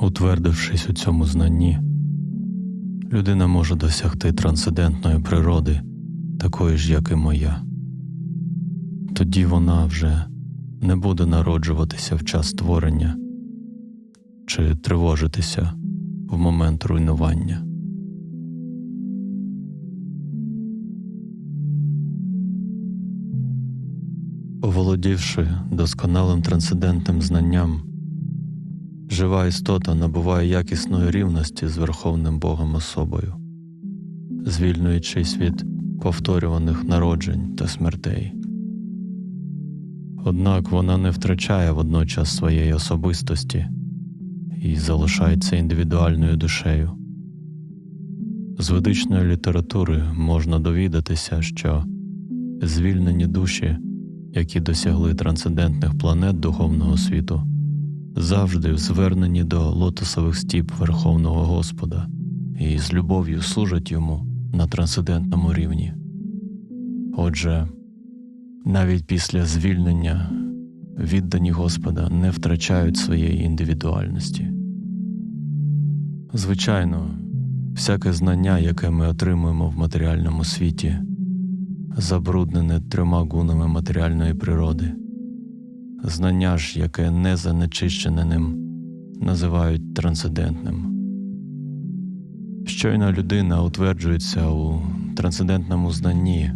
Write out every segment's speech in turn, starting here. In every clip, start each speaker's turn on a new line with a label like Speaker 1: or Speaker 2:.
Speaker 1: Утвердившись у цьому знанні, людина може досягти трансцендентної природи, такої ж, як і моя. Тоді вона вже не буде народжуватися в час створення чи тривожитися в момент руйнування. Оволодівши досконалим трансцендентним знанням, жива істота набуває якісної рівності з Верховним Богом особою, звільнюючись від повторюваних народжень та смертей. Однак вона не втрачає водночас своєї особистості і залишається індивідуальною душею. З ведичної літератури можна довідатися, що звільнені душі, які досягли трансцендентних планет духовного світу, завжди звернені до лотосових стіп Верховного Господа і з любов'ю служать йому на трансцендентному рівні. Отже, навіть після звільнення віддані Господа не втрачають своєї індивідуальності. Звичайно, всяке знання, яке ми отримуємо в матеріальному світі, забруднене трьома гунами матеріальної природи. Знання ж, яке не занечищене ним, називають трансцендентним. Щойно людина утверджується у трансцендентному знанні,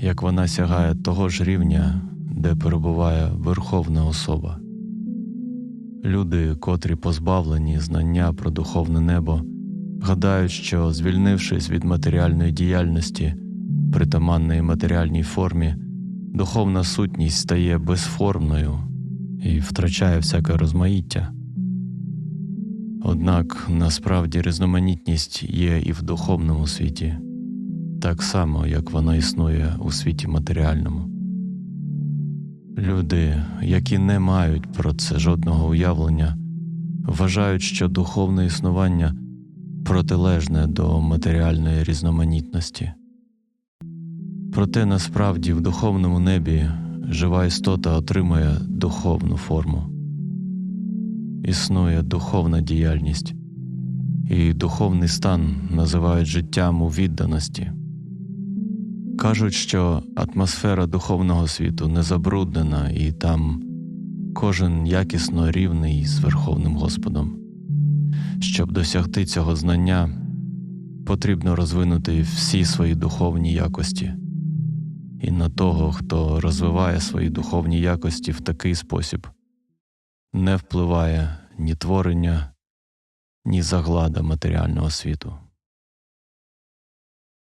Speaker 1: як вона сягає того ж рівня, де перебуває Верховна особа. Люди, котрі позбавлені знання про духовне небо, гадають, що, звільнившись від матеріальної діяльності, притаманної матеріальній формі, духовна сутність стає безформною і втрачає всяке розмаїття. Однак насправді різноманітність є і в духовному світі, так само, як вона існує у світі матеріальному. Люди, які не мають про це жодного уявлення, вважають, що духовне існування протилежне до матеріальної різноманітності. Проте насправді в духовному небі жива істота отримує духовну форму. Існує духовна діяльність, і духовний стан називають життям у відданості. Кажуть, що атмосфера духовного світу не забруднена, і там кожен якісно рівний з Верховним Господом. Щоб досягти цього знання, потрібно розвинути всі свої духовні якості. І на того, хто розвиває свої духовні якості в такий спосіб, не впливає ні творення, ні заглада матеріального світу.